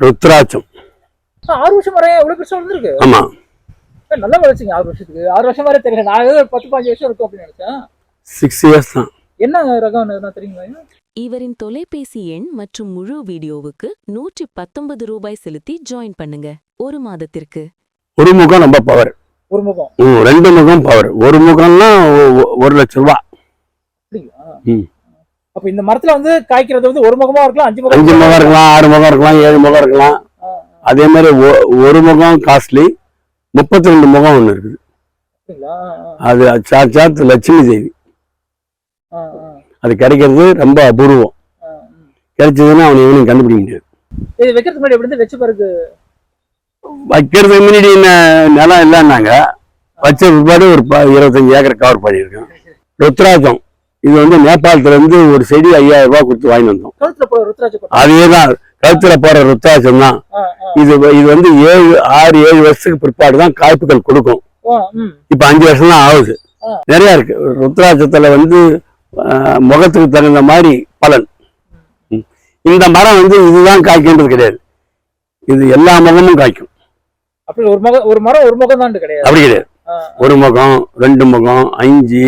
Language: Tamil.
ருத்ராட்சம். ஆறு வருஷம் வரையும் எவ்வளவு பெருசா வந்திருக்கு ஆமா. நல்லா வளர்ச்சிங்க ஆறு வருஷத்துக்கு. ஆறு வருஷம் வரை தெரியல. நான் ஏதோ ஒரு பத்து பாஞ்சு வருஷம் இருக்கும் அப்படின்னு நினைச்சேன். சிக்ஸ் இயர்ஸ் தான். என்ன ரகம் எதுனா தெரியுங்களா இவரின் தொலைபேசி எண் மற்றும் முழு வீடியோவுக்கு நூற்றி பத்தொன்பது ரூபாய் செலுத்தி ஜாயின் பண்ணுங்க. ஒரு மாதத்திற்கு. ஒரு முகம் ரொம்ப பவர் ஒரு முகம். ரெண்டு முகம் பவர் ஒரு முகம்னா ஒரு லட்சம் ரூபா. ம். அப்ப இந்த மரத்துல வந்து காய்க்கிறது வந்து ஒரு முகமா இருக்கலாம் அஞ்சு முகம் அஞ்சு முகம் இருக்கலாம் ஆறு முகம் இருக்கலாம் ஏழு முகம் இருக்கலாம். அதே மாதிரி ஒரு முகம் காஸ்ட்லி முப்பத்தி ரெண்டு முகம் ஒன்று இருக்குது. அது சாட்சாத் லட்சுமி தேவி. அது கிடைக்கிறது ரொம்ப அபூர்வம். கிடைச்சதுன்னா அவனை எவனையும் கண்டுபிடிக்க முடியாது. இது வைக்கிறதுக்கு முன்னாடி எப்படி வச்ச பிறகு வைக்கிறதுக்கு முன்னாடி நிலம் இல்லைன்னாங்க. வச்ச பிற்பாடு ஒரு இருபத்தஞ்சு ஏக்கர் கவர் பண்ணியிருக்கேன். ருத்ராஜம் இது வந்து நேபாளத்துல இருந்து ஒரு செடி ஐயாயிரம் ரூபாய் கொடுத்து வாங்கிட்டு வந்தோம். அதே தான் கழுத்துல போற ருத்ராட்சம் தான். இது இது வந்து ஏழு ஆறு ஏழு வருஷத்துக்கு பிற்பாடு தான் காய்ப்புகள் கொடுக்கும். இப்ப அஞ்சு வருஷம் தான் ஆகுது. நிறைய இருக்கு. ருத்ராட்சத்துல வந்து முகத்துக்கு தகுந்த மாதிரி பலன். இந்த மரம் வந்து இதுதான் காய்க்கின்றது கிடையாது. இது எல்லா முகமும் காய்க்கும். அப்படி ஒரு முகம் ஒரு மரம் ஒரு முகம் தான் கிடையாது. அப்படி கிடையாது. ஒரு முகம் ரெண்டு முகம் அஞ்சு